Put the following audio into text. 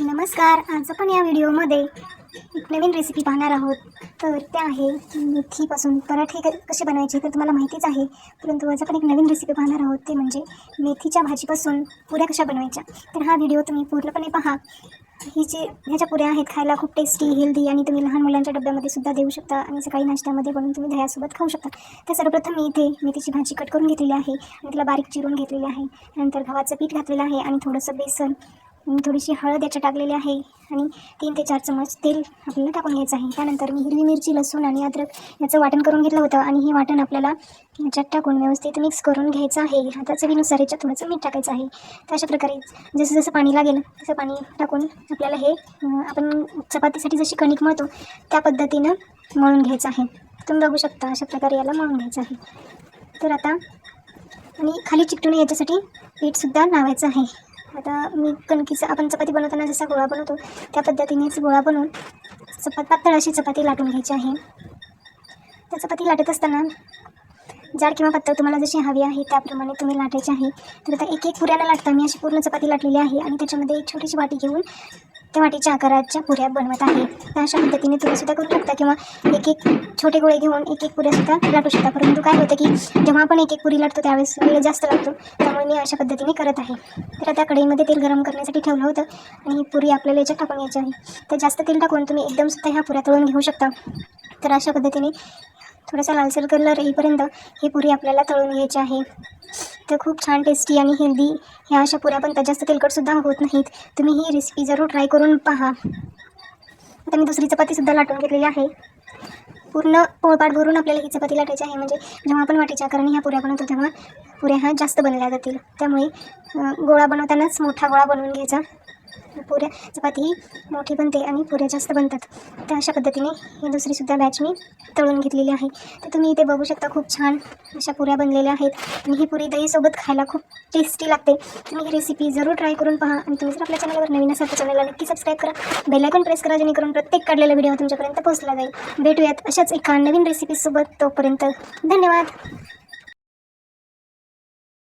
नमस्कार आज आपण या व्हिडिओमध्ये एक नवीन रेसिपी पाहणार आहोत. तर ते आहे मेथीपासून पराठे क- कसे बनवायचे तर तुम्हाला माहितीच आहे. परंतु आज आपण एक नवीन रेसिपी पाहणार आहोत ते म्हणजे मेथीच्या भाजीपासून पुऱ्या कशा बनवायच्या. तर हा व्हिडिओ तुम्ही पूर्णपणे पहा. ही जे ह्याच्या पुऱ्या आहेत खायला खूप टेस्टी हेल्दी आणि तुम्ही लहान मुलांच्या डब्यामध्ये सुद्धा देऊ शकता आणि सकाळी नाश्त्यामध्ये बनवून तुम्ही दह्यासोबत खाऊ शकता. तर सर्वप्रथम मी इथे मेथीची भाजी कट करून घेतलेली आहे आणि तिला बारीक चिरून घेतलेली आहे. नंतर गव्हाचं पीठ घातलेलं आहे आणि थोडंसं बेसन थोडीशी हळद याच्यात टाकलेली आहे आणि तीन ते चार चमच तेल आपल्याला टाकून घ्यायचं आहे. त्यानंतर मी हिरवी मिरची लसूण आणि अद्रक याचं वाटण करून घेतलं होतं आणि हे वाटण आपल्याला याच्यात टाकून व्यवस्थित मिक्स करून घ्यायचं आहे. आता चवीनुसार याच्यात थोडंसं मीठ टाकायचं आहे. तर अशा प्रकारे जसं जसं पाणी लागेल तसं पाणी टाकून आपल्याला हे आपण चपातीसाठी जशी कणिक मळतो त्या पद्धतीनं मळून घ्यायचं आहे. तुम्ही बघू शकता अशा प्रकारे याला मळून घ्यायचं आहे. तर आता आणि खाली चिकटून याच्यासाठी पीठसुद्धा लावायचं आहे. आता मी कणकीचा आपण चपाती बनवताना जसा गोळा बनवतो त्या पद्धतीनेच गोळा बनवून चपात पातळ अशी चपाती लाटून घ्यायची आहे. त्या चपाती लाटत असताना जाड किंवा पातळ तुम्हाला जशी हवी आहे त्याप्रमाणे तुम्ही लाटायची आहे. तर आता एक एक पुऱ्याला लाटता. मी अशी पूर्ण चपाती लाटलेली आहे आणि त्याच्यामध्ये एक छोटीशी वाटी घेऊन त्या वाटीच्या आकाराच्या पुऱ्या बनवत आहे. तर अशा पद्धतीने तुम्ही सुद्धा करू शकता किंवा एक एक छोटे गोळे घेऊन एक एक पुऱ्यासुद्धा लाटू शकता. परंतु काय होतं की जेव्हा आपण एक एक पुरी लाटतो त्यावेळेस वेळ जास्त लागतो. त्यामुळे मी अशा पद्धतीने करत आहे. तर आता कढईमध्ये तेल गरम करण्यासाठी ठेवलं होतं आणि ही पुरी आपल्याला याच्यात टाकून घ्यायची आहे. तर जास्त तेल टाकून तुम्ही एकदम सुद्धा ह्या पुऱ्या तळून घेऊ शकता. तर अशा पद्धतीने थोडासा लालसर कलर येईपर्यंत ही पुरी आपल्याला तळून घ्यायची आहे. तर खूप छान टेस्टी आणि हेल्दी ह्या अशा पुऱ्या पण त्या जास्त तेलकटसुद्धा होत नाहीत. तुम्ही ही रेसिपी जरूर ट्राय करून पहा. आता मी दुसरी चपातीसुद्धा लाटून घेतलेली आहे. पूर्ण पोळपाट भरून आपल्याला ही चपाती लाटायची आहे. म्हणजे जेव्हा आपण वाटीच्या आकाराने ह्या पुऱ्या बनवतो तेव्हा पुऱ्या ह्या जास्त बनल्या जातील. त्यामुळे गोळा बनवतानाच मोठा गोळा बनवून घ्यायचा. पुऱ्या चपाती ही मोठी बनते आणि पुऱ्या जास्त बनतात. तर अशा पद्धतीने ही दुसरीसुद्धा बॅच मी तळून घेतलेली आहे. तर तुम्ही इथे बघू शकता खूप छान अशा पुऱ्या बनलेल्या आहेत. आणि ही पुरी दहीसोबत खायला खूप टेस्टी लागते. तुम्ही ही रेसिपी जरूर ट्राय करून पहा आणि तुम्ही जर आपल्या चॅनलवर नवीन असाल तर चॅनलला नक्की सबस्क्राईब करा. बेलायकॉन प्रेस करा जेणेकरून प्रत्येक काढलेला व्हिडिओ तुमच्यापर्यंत पोहोचला जाईल. भेटूयात अशाच एका नवीन रेसिपीसोबत तोपर्यंत धन्यवाद.